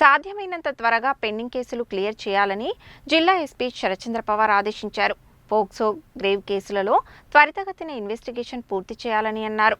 సాధ్యమైనంత త్వరగా పెండింగ్ కేసులు క్లియర్ చేయాలని జిల్లా ఎస్పీ శరచంద్ర పవార్ ఆదేశించారు. పోక్సో గ్రేవ్ కేసులలో త్వరితగతిన ఇన్వెస్టిగేషన్ పూర్తి చేయాలని అన్నారు.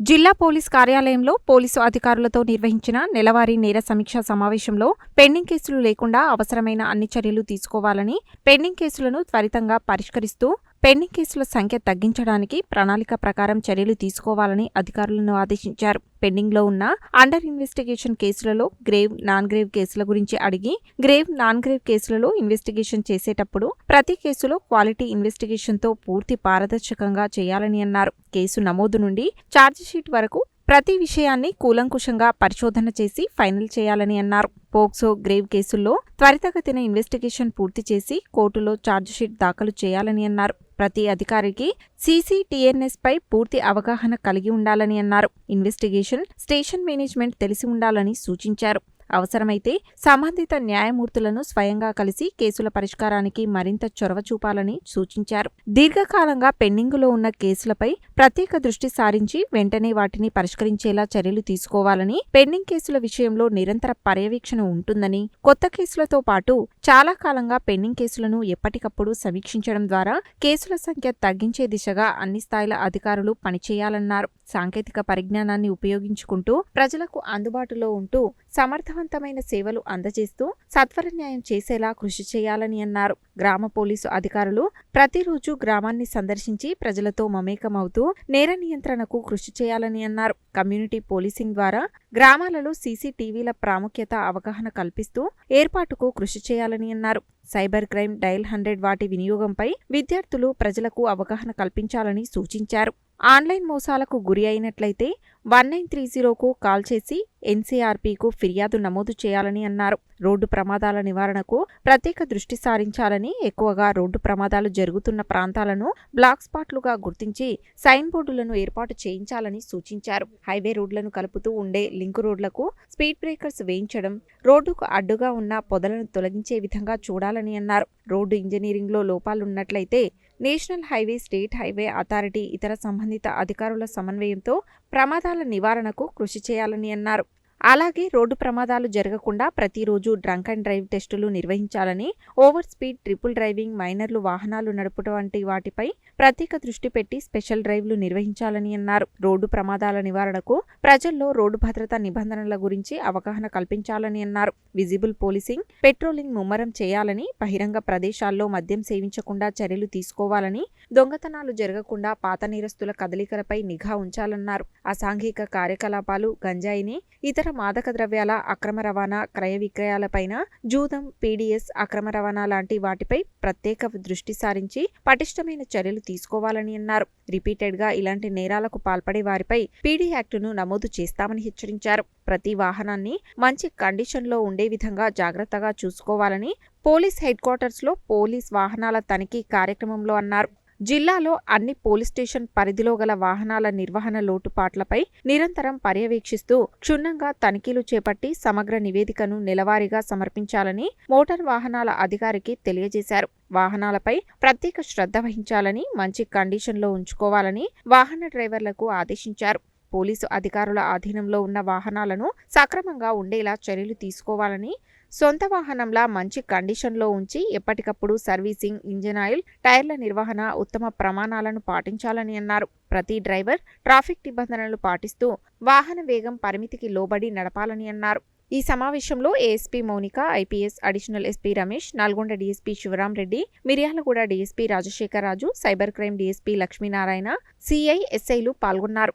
జిల్లా పోలీస్ కార్యాలయంలో పోలీసు అధికారులతో నిర్వహించిన నెలవారీ నేర సమీక్షా సమావేశంలో పెండింగ్ కేసులు లేకుండా అవసరమైన అన్ని చర్యలు తీసుకోవాలని పెండింగ్ కేసులను త్వరితంగా పరిష్కరిస్తూ పెండింగ్ కేసుల సంఖ్య తగ్గించడానికి ప్రణాళిక ప్రకారం చర్యలు తీసుకోవాలని అధికారులను ఆదేశించారు. పెండింగ్లో ఉన్న అండర్ ఇన్వెస్టిగేషన్ కేసులలో గ్రేవ్ నాన్ గ్రేవ్ కేసుల గురించి అడిగి గ్రేవ్ నాన్ గ్రేవ్ కేసులలో ఇన్వెస్టిగేషన్ చేసేటప్పుడు ప్రతి కేసులో క్వాలిటీ ఇన్వెస్టిగేషన్తో పూర్తి పారదర్శకంగా చేయాలని అన్నారు. కేసు నమోదు నుండి ఛార్జిషీట్ వరకు ప్రతి విషయాన్ని కూలంకుషంగా పరిశోధన చేసి ఫైనల్ చేయాలని అన్నారు. పోక్సో గ్రేవ్ కేసుల్లో త్వరితగతిన ఇన్వెస్టిగేషన్ పూర్తి చేసి కోర్టులో ఛార్జిషీట్ దాఖలు చేయాలని అన్నారు. ప్రతి అధికారికి సీసీటీఎన్ఎస్ పై పూర్తి అవగాహన కలిగి ఉండాలని అన్నారు. ఇన్వెస్టిగేషన్ స్టేషన్ మేనేజ్మెంట్ తెలిసి ఉండాలని సూచించారు. అవసరమైతే సంబంధిత న్యాయమూర్తులను స్వయంగా కలిసి కేసుల పరిష్కారానికి మరింత చొరవ చూపాలని సూచించారు. దీర్ఘకాలంగా పెండింగులో ఉన్న కేసులపై ప్రత్యేక దృష్టి సారించి వెంటనే వాటిని పరిష్కరించేలా చర్యలు తీసుకోవాలని పెండింగ్ కేసుల విషయంలో నిరంతర పర్యవేక్షణ ఉంటుందని కొత్త కేసులతో పాటు చాలా కాలంగా పెండింగ్ కేసులను ఎప్పటికప్పుడు సమీక్షించడం ద్వారా కేసుల సంఖ్య తగ్గించే దిశగా అన్ని స్థాయిల అధికారులు పనిచేయాలన్నారు. సాంకేతిక పరిజ్ఞానాన్ని ఉపయోగించుకుంటూ ప్రజలకు అందుబాటులో ఉంటూ సమర్థవంతమైన సేవలు అందజేస్తూ సత్వర న్యాయం చేసేలా కృషి చేయాలని అన్నారు. గ్రామ పోలీసు అధికారులు ప్రతిరోజు గ్రామాన్ని సందర్శించి ప్రజలతో మమేకమవుతూ నేర నియంత్రణకు కృషి చేయాలని అన్నారు. కమ్యూనిటీ పోలీసింగ్ ద్వారా గ్రామాలలో సీసీటీవీల ప్రాముఖ్యత అవగాహన కల్పిస్తూ ఏర్పాటుకు కృషి చేయాలని అన్నారు. సైబర్ క్రైమ్ డైల్ హండ్రెడ్ వాటి వినియోగంపై విద్యార్థులు ప్రజలకు అవగాహన కల్పించాలని సూచించారు. ఆన్లైన్ మోసాలకు గురి అయినట్లయితే వన్ నైన్ త్రీ జీరోకు కాల్ చేసి ఎన్సీఆర్పీకు ఫిర్యాదు నమోదు చేయాలని అన్నారు. రోడ్డు ప్రమాదాల నివారణకు ప్రత్యేక దృష్టి సారించాలని ఎక్కువగా రోడ్డు ప్రమాదాలు జరుగుతున్న ప్రాంతాలను బ్లాక్ స్పాట్లుగా గుర్తించి సైన్ బోర్డులను ఏర్పాటు చేయించాలని సూచించారు. హైవే రోడ్లను కలుపుతూ ఉండే లింక్ రోడ్లకు స్పీడ్ బ్రేకర్స్ వేయించడం రోడ్డుకు అడ్డుగా ఉన్న పొదలను తొలగించే విధంగా చూడాలని అన్నారు. రోడ్డు ఇంజనీరింగ్లో లోపాలున్నట్లయితే national highway state highway authority ఇతర సంబంధిత అధికారుల సమన్వయంతో ప్రమాదాల నివారణకు కృషి చేయాలని అన్నారు. అలాగే రోడ్డు ప్రమాదాలు జరగకుండా ప్రతిరోజు డ్రంక్ అండ్ డ్రైవ్ టెస్టులు నిర్వహించాలని ఓవర్ స్పీడ్ ట్రిపుల్ డ్రైవింగ్ మైనర్లు వాహనాలు నడుపటం వంటి వాటిపై ప్రత్యేక దృష్టి పెట్టి స్పెషల్ డ్రైవ్లు నిర్వహించాలని అన్నారు. రోడ్డు ప్రమాదాల నివారణకు ప్రజల్లో రోడ్డు భద్రతా నిబంధనల గురించి అవగాహన కల్పించాలని అన్నారు. విజిబుల్ పోలీసింగ్ పెట్రోలింగ్ ముమ్మరం చేయాలని బహిరంగ ప్రదేశాల్లో మద్యం సేవించకుండా చర్యలు తీసుకోవాలని దొంగతనాలు జరగకుండా పాత నేరస్తుల కదలికలపై నిఘా ఉంచాలన్నారు. అసాంఘిక కార్యకలాపాలు గంజాయిని ఇతర మాదక ద్రవ్యాల అక్రమ రవాణా క్రయ విక్రయాలపైన జూదం పీడీఎస్ అక్రమ రవాణా లాంటి వాటిపై ప్రత్యేక దృష్టి సారించి పటిష్టమైన చర్యలు తీసుకోవాలని అన్నారు. రిపీటెడ్గా ఇలాంటి నేరాలకు పాల్పడే వారిపై పీడీ యాక్టును నమోదు చేస్తామని హెచ్చరించారు. ప్రతి వాహనాన్ని మంచి కండిషన్లో ఉండే విధంగా జాగ్రత్తగా చూసుకోవాలని పోలీస్ హెడ్ క్వార్టర్స్లో పోలీస్ వాహనాల తనిఖీ కార్యక్రమంలో అన్నారు. జిల్లాలో అన్ని పోలీస్ స్టేషన్ పరిధిలో గల వాహనాల నిర్వహణ లోటుపాట్లపై నిరంతరం పర్యవేక్షిస్తూ క్షుణ్ణంగా తనిఖీలు చేపట్టి సమగ్ర నివేదికను నెలవారీగా సమర్పించాలని మోటార్ వాహనాల అధికారికి తెలియజేశారు. వాహనాలపై ప్రత్యేక శ్రద్ధ వహించాలని మంచి కండిషన్లో ఉంచుకోవాలని వాహన డ్రైవర్లకు ఆదేశించారు. పోలీసు అధికారుల ఆధీనంలో ఉన్న వాహనాలను సక్రమంగా ఉండేలా చర్యలు తీసుకోవాలని సొంత వాహనంలా మంచి కండిషన్లో ఉంచి ఎప్పటికప్పుడు సర్వీసింగ్ ఇంజిన్ ఆయిల్ టైర్ల నిర్వహణ ఉత్తమ ప్రమాణాలను పాటించాలని అన్నారు. ప్రతి డ్రైవర్ ట్రాఫిక్ నిబంధనలు పాటిస్తూ వాహన వేగం పరిమితికి లోబడి నడపాలని అన్నారు. ఈ సమావేశంలో ASP Mounika IPS additional SP Ramesh Nalgonda DSP Sivaram Reddy Miryalaguda DSP Rajasekhara Raju cyber crime DSP Lakshminarayana CI ఎస్ఐలు పాల్గొన్నారు.